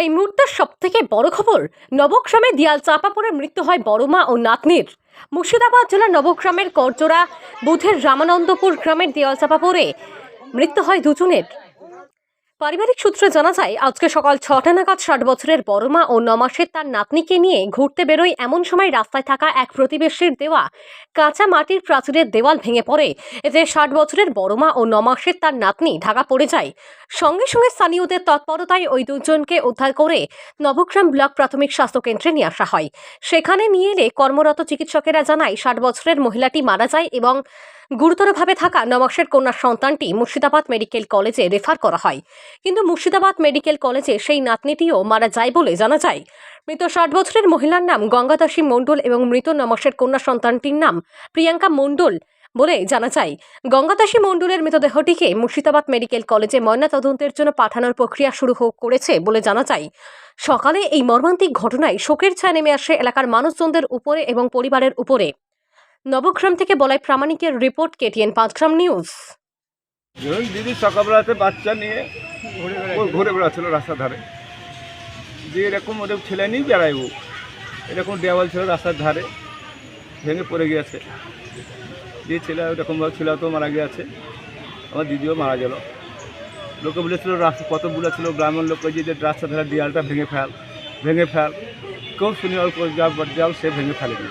এই মুহূর্তের সব থেকে বড় খবর, নবগ্রামে দিয়াল চাপা পড়ে মৃত্যু হয় বড়মা ও নাতনির। মুর্শিদাবাদ জেলার নবগ্রামের করজোড়া বুধের রামানন্দপুর গ্রামের দেওয়াল চাপা পড়ে মৃত্যু হয় দুজনের। পারিবারিক সূত্রে জানা যায়, আজকে সকাল ছটা নাগাদ ষাট বছরের বড়মা ও নমাসের তার নাতনিকে নিয়ে ঘুরতে বেরোয় এমন সময় রাস্তায় থাকা এক প্রতিবেশীর দেওয়া কাঁচা মাটির প্রাচীরের দেওয়াল ভেঙে পড়ে। এতে ষাট বছরের বড়মা ও নমাসের তার নাতনি ঢাকা পড়ে যায়। সঙ্গে সঙ্গে স্থানীয়দের তৎপরতায় ওই দুজনকে উদ্ধার করে নবগ্রাম ব্লক প্রাথমিক স্বাস্থ্য কেন্দ্রে নিয়ে আসা হয়। সেখানে নিয়ে এলে কর্মরত চিকিৎসকেরা জানায়, ষাট বছরের মহিলাটি মারা যায় এবং গুরুতরভাবে থাকা নমাসের কন্যা সন্তানটি মুর্শিদাবাদ মেডিকেল কলেজে রেফার করা হয়। কিন্তু মুর্শিদাবাদ মেডিকেল কলেজে সেই নাতনিটিও মারা যায় বলে জানা যায়। মৃত ষাট বছরের মহিলার নাম গঙ্গাদাসী মণ্ডল এবং মৃত নমাসের কন্যা সন্তানটির নাম প্রিয়াঙ্কা মণ্ডল বলে জানা যায়। গঙ্গাদাসী মণ্ডলের মৃতদেহটিকে মুর্শিদাবাদ মেডিকেল কলেজে ময়নাতদন্তের জন্য পাঠানোর প্রক্রিয়া শুরু করেছে বলে জানা যায়। সকালে এই মর্মান্তিক ঘটনায় শোকের ছায়া নেমে আসে এলাকার মানুষজনদের উপরে এবং পরিবারের উপরে। নবগ্রাম থেকে বলাই প্রামাণিকের রিপোর্ট কেটিএন পাঁচগ্রাম নিউজ। ধরুন দিদি সকালবেলাতে বাচ্চা নিয়ে ঘুরে বেড়াচ্ছিল রাস্তার ধারে। যে এরকম ওদের ছেলে নিয়ে বেড়াইব এরকম দেওয়াল ছিল রাস্তার ধারে ভেঙে পড়ে গিয়েছে। যে ছেলে ওরকমভাবে ছেলে তো মারা গিয়েছে। আমার দিদিও মারা গেল। লোকে বলেছিল রাস্তা কত বলেছিল গ্রামের লোক যে যে রাস্তার ধারে দেওয়ালটা ভেঙে ফেল। ভেঙে ফেল কেউ শুনি অল্প যা দেওয়াল সে ভেঙে ফেলে ফেলেনি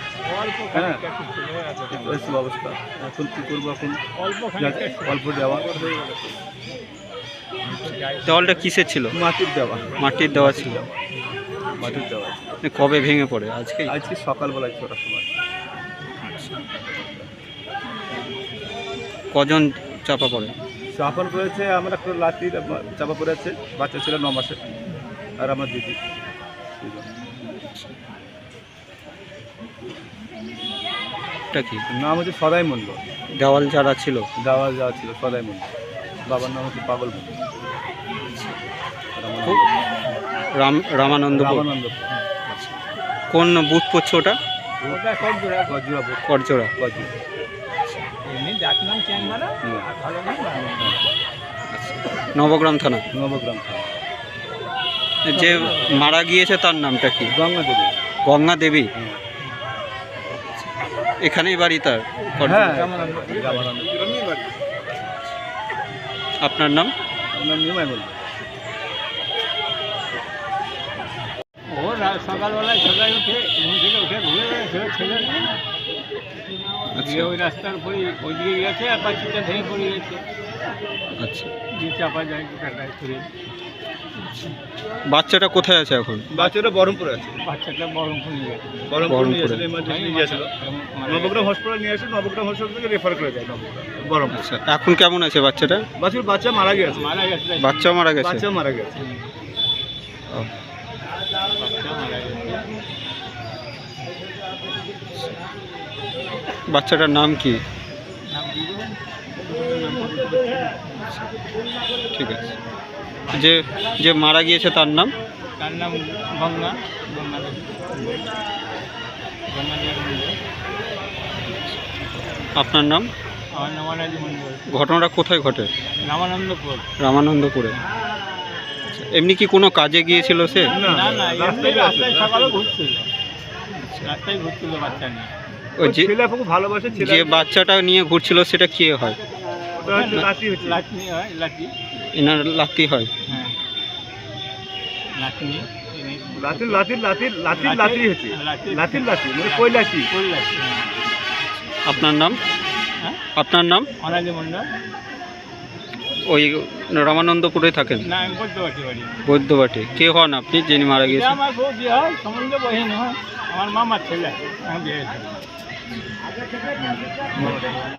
হ্যাঁ। এসব অবস্থা। এখন কী করব এখন? অল্প দেওয়া। দেওয়ালটা কিসের ছিল? মাটির দেওয়া। মাটির দেওয়া ছিল। মাটির দেওয়া। কবে ভেঙে পড়ে? আজকে আজকে সকালবেলায় ছটার সময়। কজন চাপা পড়ে? চাপান পড়েছে আমরা একটা লাঠি চাপা পড়েছে। বাচ্চা ছিল ন মাসে। আর আমার দিদি। এটা কি? নাম হচ্ছে সদাই মণ্ডল। দেওয়াল যারা ছিল। দেওয়া যাওয়া ছিল সদাই মণ্ডল। বাবার নাম হচ্ছে পাগল মণ্ডল। রাম রামানন্দপুর রামানন্দ কোন বুথ পড়ছে ওটা? করজোড়া নবগ্রাম থানা। নবগ্রাম থানা। যে মারা গিয়েছে তার নামটা কি? গঙ্গা দেবী গঙ্গা দেবী এখানেই বাড়ি তার? হ্যাঁ। আপনার নাম? ও সকালবেলায় সবাই উঠে ঘুম থেকে উঠে ঘুরে ছেলে দিয়ে ওই রাস্তার উপরে ওইদিকে গেছে আর বাচ্চাটা ভেঙে পড়ে গেছে। আচ্ছা। দিয়ে চাপা যায় টাকায় করে বাচ্চাটা কোথায় আছে এখন? বাচ্চাটা বহরমপুরে আছে। বাচ্চাটা বরমপুর নিয়ে গেছে। বহরমপুর নিয়ে নিয়ে গেছিল। নবগ্রাম হসপিটাল নিয়ে আসে নবগ্রাম হসপিটাল থেকে রেফার করে যায় বহরমপুর। আচ্ছা এখন কেমন আছে বাচ্চাটা? বাচ্চার বাচ্চা মারা গেছে। মারা গেছে বাচ্চা মারা গেছে? বাচ্চা মারা গেছে। ও, বাচ্চা মারা গেছে। বাচ্চাটার নাম কি? ঠিক আছে। যে যে মারা গিয়েছে তার নাম? তার নাম গঙ্গা। আপনার নাম? ঘটনাটা কোথায় ঘটে? রামানন্দপুর। রামানন্দপুরে। এমনি কি কোনো কাজে গিয়েছিল সে? না না রাস্তায় ঘুরছিল। রাস্তায় ঘুরছিল বাচ্চা নিয়ে। যে ছেলে খুব ভালোবাসে যে বাচ্চাটা নিয়ে ঘুরছিল সেটা কে হয়? ওটা হচ্ছে লাঠি হচ্ছে। লাঠি হয় এনার লাত্তি হয়। হ্যাঁ। হচ্ছে। মানে আপনার নাম? হ্যাঁ? আপনার নাম? মন্ডল ওই রামানন্দপুরে থাকেন? বৈদ্যবাটে কে হন আপনি যিনি মারা গিয়েছেন? আমার বউ বিয়ে হয় সম্বন্ধ বহিন হয়। আমার মামার ছেলে আমি বিয়ে হয়েছে